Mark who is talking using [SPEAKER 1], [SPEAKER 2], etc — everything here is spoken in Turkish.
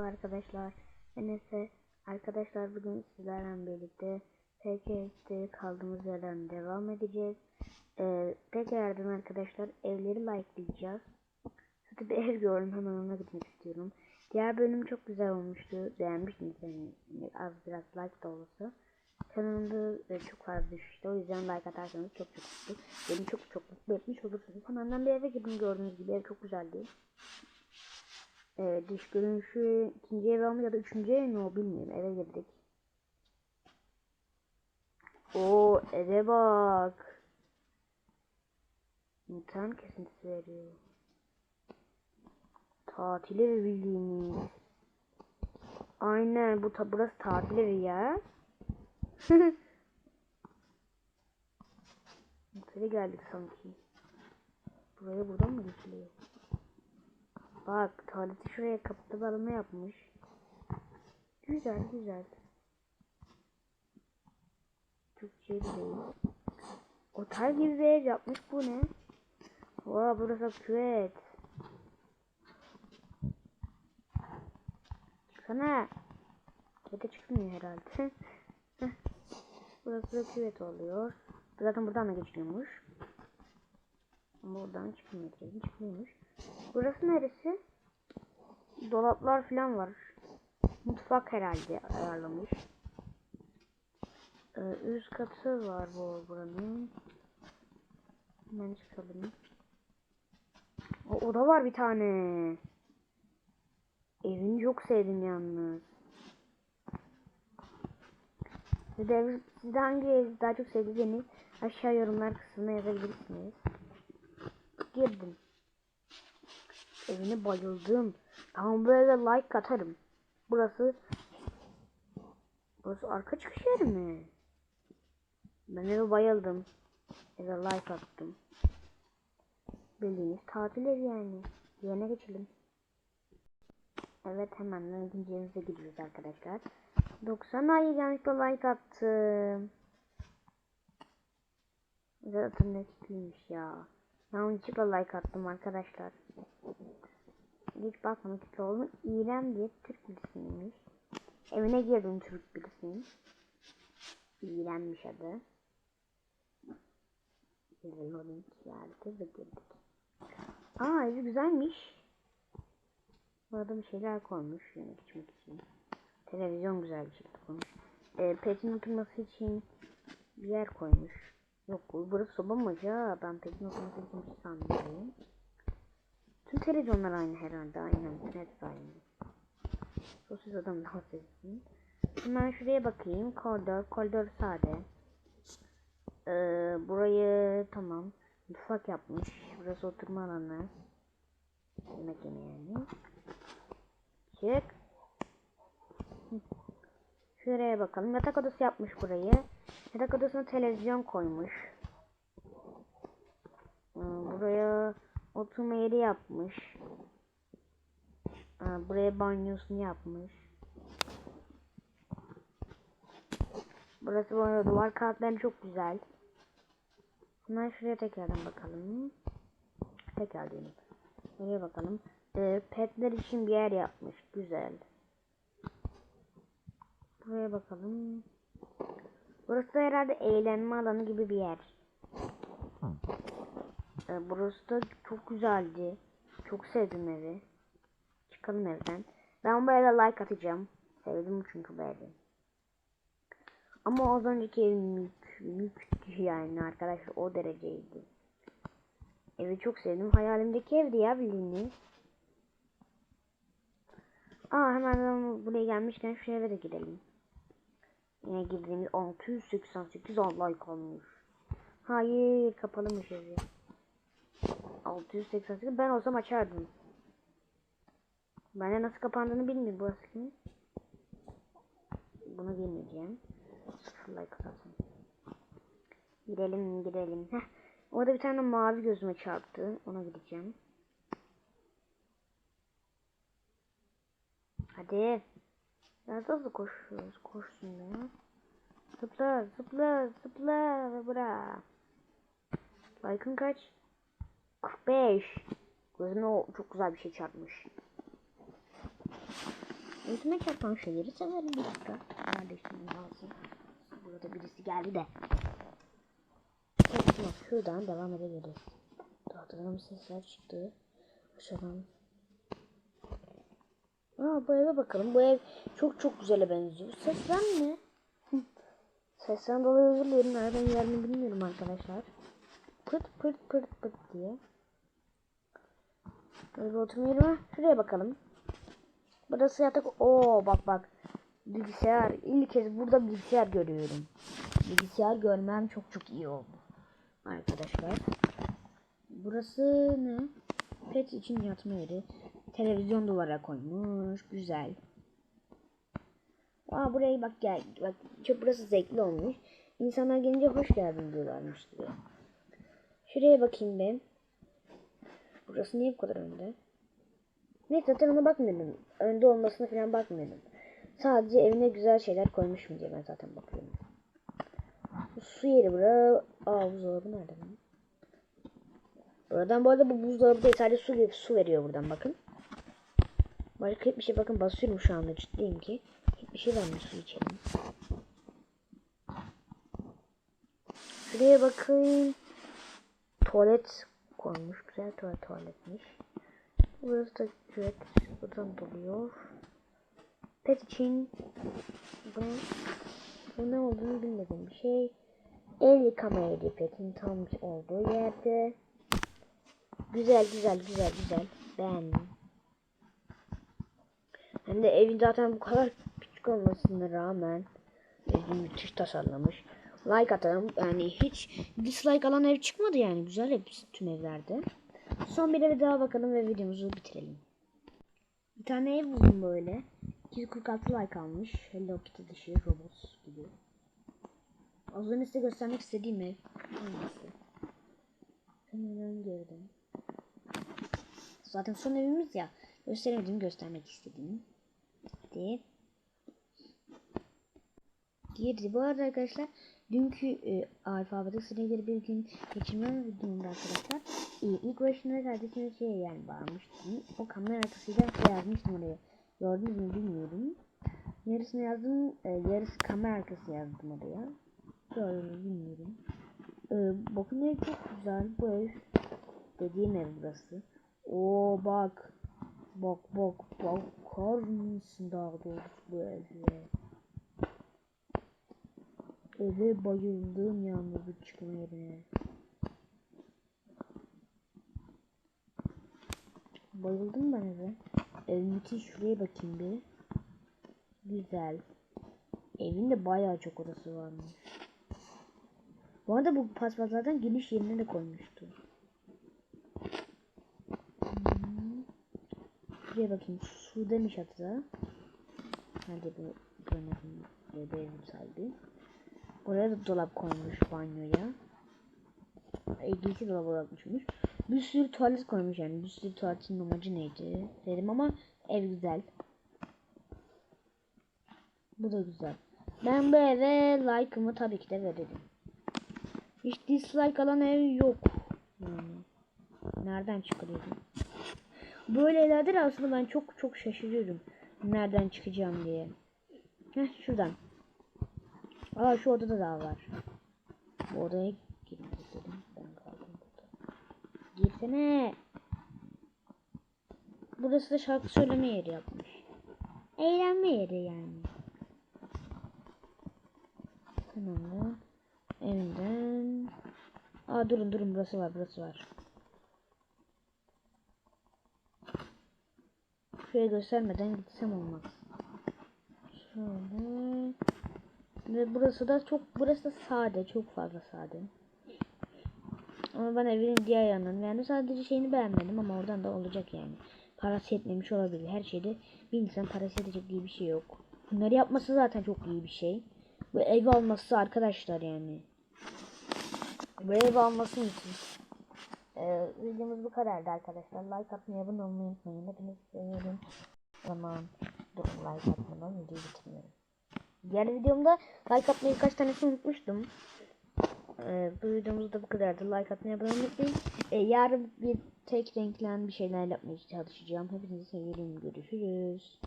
[SPEAKER 1] Arkadaşlar. Ben. Arkadaşlar bugün sizlerle birlikte PKX'te kaldığımız yerden devam edeceğiz. Ee, tekrardan arkadaşlar evleri likelayacağız. Zaten bir ev gördüm hemen ona gitmek istiyorum. Diğer bölüm çok güzel olmuştu. Beğenmiştiniz yani az biraz like da olsa. Kanalımda çok fazla düşüştü. O yüzden like atarsanız çok çok mutlu. Beni çok çok mutlu etmiş olursunuz. Hemen bir eve girdim gördüğünüz gibi ev çok güzeldi. Evet dış görünüşü ikinci eve mi ya da üçüncü ev mi o bilmiyorum eve girdik. O eve bak. İnternet kesintisi veriyor. Tatil evi bildiğiniz. Aynen bu ta burası tatil evi ya. Otele geldik sanki. Buraya buradan mı geçiliyor? Bak tuvaleti şuraya balonu yapmış. Güzel güzel. Şey değil. Otel gibi bir ev yapmış bu ne? Vaa burası küvet. Çıksana. Küvete çıkmıyor herhalde. burası da küvet oluyor. Zaten buradan da geçiliyormuş. Ama oradan çıkmıyor. Çıkmıyormuş. Burası neresi? Dolaplar falan var. Mutfak herhalde ayarlamış. Ee, üst katı var bu buranın. Hemen çıkalım. O oda var bir tane. Evini çok sevdim yalnız. Siz de, siz hangi evi daha çok sevdiğiniz aşağı yorumlar kısmına yazabilirsiniz. Girdim. Evine bayıldım. Ama böyle like atarım. Burası Burası arka çıkış yeri mi? Ben eve bayıldım. Eve like attım. Bildiğiniz tatil evi yani. Yerine geçelim. Evet hemen ikinci gidiyoruz arkadaşlar. 90 ay yanlışlıkla like attım. Zaten ne kitliymiş ya. Yanlışlıkla like attım arkadaşlar. Hiç bakmadım kitle oldum. İrem diye Türk birisiymiş. Evine girdim Türk birisinin. İremmiş adı. Güzel o link geldi ve girdik. Aa evi güzelmiş. Burada bir şeyler koymuş yemek içmek için. Televizyon güzel bir şekilde koymuş. E, petin oturması için bir yer koymuş. Yok burası soba mı ya? Ben petin oturması için bir sanmıyorum. Tüm televizyonlar aynı herhalde. Aynen. Hepsi aynı. Sosyal adam daha sesli. Hemen şuraya bakayım. Koridor. Koridor sade. Ee, burayı tamam. Mutfak yapmış. Burası oturma alanı. Yemek yeme yani. Çık. Şuraya bakalım. Yatak odası yapmış burayı. Yatak odasına televizyon koymuş. Ee, buraya oturma yeri yapmış. Ee, buraya banyosunu yapmış. Burası böyle duvar kağıtları çok güzel. Hemen şuraya tekrardan bakalım. Tekrar diyelim. Nereye bakalım. Ee, petler için bir yer yapmış. Güzel. Buraya bakalım. Burası herhalde eğlenme alanı gibi bir yer. Ee, burası da çok güzeldi. Çok sevdim evi. Çıkalım evden. Ben bu eve like atacağım. Sevdim çünkü bu evi. Ama az önceki ev mülktü yani arkadaşlar o dereceydi. Evi çok sevdim. Hayalimdeki evdi ya bildiğiniz. Aa hemen buraya gelmişken şu eve de gidelim. Yine girdiğimiz 688 like olmuş. Hayır kapalımış evi. 688 ben olsam açardım. Ben de nasıl kapandığını bilmiyorum burası kimin. Bunu bilmeyeceğim. Sıfır like atarsın. Gidelim gidelim. Heh. Orada bir tane mavi gözüme çarptı. Ona gideceğim. Hadi. Biraz hızlı koşuyoruz. Koşsun ya. Zıpla zıpla zıpla bırak. Like'ın kaç? 45. Gözüme çok güzel bir şey çarpmış. Yüzüme çarpan şeyleri severim bir dakika. Şimdi lazım? Burada birisi geldi de. Tamam, şuradan devam edebiliriz. Tahtadan sesler çıktı. Aşağıdan. Aa bu eve bakalım. Bu ev çok çok güzele benziyor. Sesler ne? Sesten dolayı özür dilerim. Nereden yerini bilmiyorum arkadaşlar. Pırt pırt pırt pırt diye. Böyle oturma yeri var. Şuraya bakalım. Burası yatak. Oo bak bak. Bilgisayar. İlk kez burada bilgisayar görüyorum. Bilgisayar görmem çok çok iyi oldu. Arkadaşlar. Burası ne? Pet için yatma yeri. Televizyon duvara koymuş. Güzel. Aa buraya bak gel. Bak çok burası zevkli olmuş. İnsanlar gelince hoş geldin diyorlarmış gibi. Şuraya bakayım ben. Burası niye bu kadar önde? Neyse zaten ona bakmıyorum. Önde olmasına falan bakmıyorum. Sadece evine güzel şeyler koymuş mu diye ben zaten bakıyorum. Su yeri bura. Aa buzdolabı nerede? Buradan bu arada bu buzdolabı değil sadece su, su veriyor buradan bakın. Başka hiçbir şey bakın basıyorum şu anda ciddiyim ki. Hiçbir şey vermiyor su içelim. Şuraya bakın. Tuvalet koymuş. Güzel tuvalet tuvaletmiş. Burası da küvet. Buradan doluyor. Pet için bu, bu ne olduğunu bilmediğim bir şey. El yıkama yeri petin tam olduğu yerde. Güzel güzel güzel güzel. Beğendim. Hem de evin zaten bu kadar küçük olmasına rağmen müthiş tasarlamış. Like atalım. Yani hiç dislike alan ev çıkmadı yani. Güzel hepsi tüm evlerde. Son bir eve daha bakalım ve videomuzu bitirelim. Bir tane ev buldum böyle. 246 like almış. Hello Kitty dışı robot gibi. Az önce size göstermek istediğim ev. Hangisi? Hemen girdim. Zaten son evimiz ya. Gösteremedim göstermek istediğim. Hadi. Girdi. Bu arada arkadaşlar dünkü e, alfabetik sırayları bir gün geçirmem videomda arkadaşlar. E, ilk başına kardeşime şey yani bağırmıştım. O kamera arkasıyla şey yazmıştım oraya. Gördünüz mü bilmiyorum. Yarısını yazdım. E, yarısı kamera arkası yazdım oraya. Gördünüz mü bilmiyorum. E, bakın ev çok güzel. Bu ev dediğim ev burası. Oo bak. Bak bak bakar mısın daha doğrusu bu eve. Eve bayıldım yalnız bu çıkma yerine. Bayıldım ben eve. Ev müthiş şuraya bakayım bir. Güzel. Evin de bayağı çok odası varmış. Bu arada bu paspaslardan giriş yerine de koymuştu. Hmm. Şuraya bakayım. Su demiş hatta. Hadi bu görmedim. Bebeğim sahibi. Oraya da dolap koymuş banyoya. İlgisi dolabı bırakmışmış. Bir sürü tuvalet koymuş yani. Bir sürü tuvaletin amacı neydi dedim ama ev güzel. Bu da güzel. Ben bu eve like'ımı tabii ki de veririm. Hiç dislike alan ev yok. Yani. Nereden çıkarıyorum? Böyle evlerde de aslında ben çok çok şaşırıyorum. Nereden çıkacağım diye. Heh şuradan. Aa şu odada daha var. Bu odaya girmek istedim. Ben kaldım burada. Girsene. Burası da şarkı söyleme yeri yapmış. Eğlenme yeri yani. Tamam. Evinden. Aa durun durun burası var burası var. Şuraya göstermeden gitsem olmaz. Şöyle. Ve burası da çok burası da sade, çok fazla sade. Ama ben evin diğer yanından yani sadece şeyini beğenmedim ama oradan da olacak yani. Parası yetmemiş olabilir. Her şeyde bir insan parası yetecek diye bir şey yok. Bunları yapması zaten çok iyi bir şey. Bu ev alması arkadaşlar yani. Bu ev alması için. Ee, videomuz bu kadardı arkadaşlar. Like atmayı, abone olmayı unutmayın. Hepinizi seviyorum. Zaman durun like atmadan videoyu bitirmiyorum. Diğer videomda like atmayı kaç tanesini unutmuştum. Ee, bu videomuzda bu kadardı. Like atmayı abone unutmayın. Ee, yarın bir tek renklen bir şeyler yapmaya çalışacağım. Hepinizi seviyorum. Görüşürüz.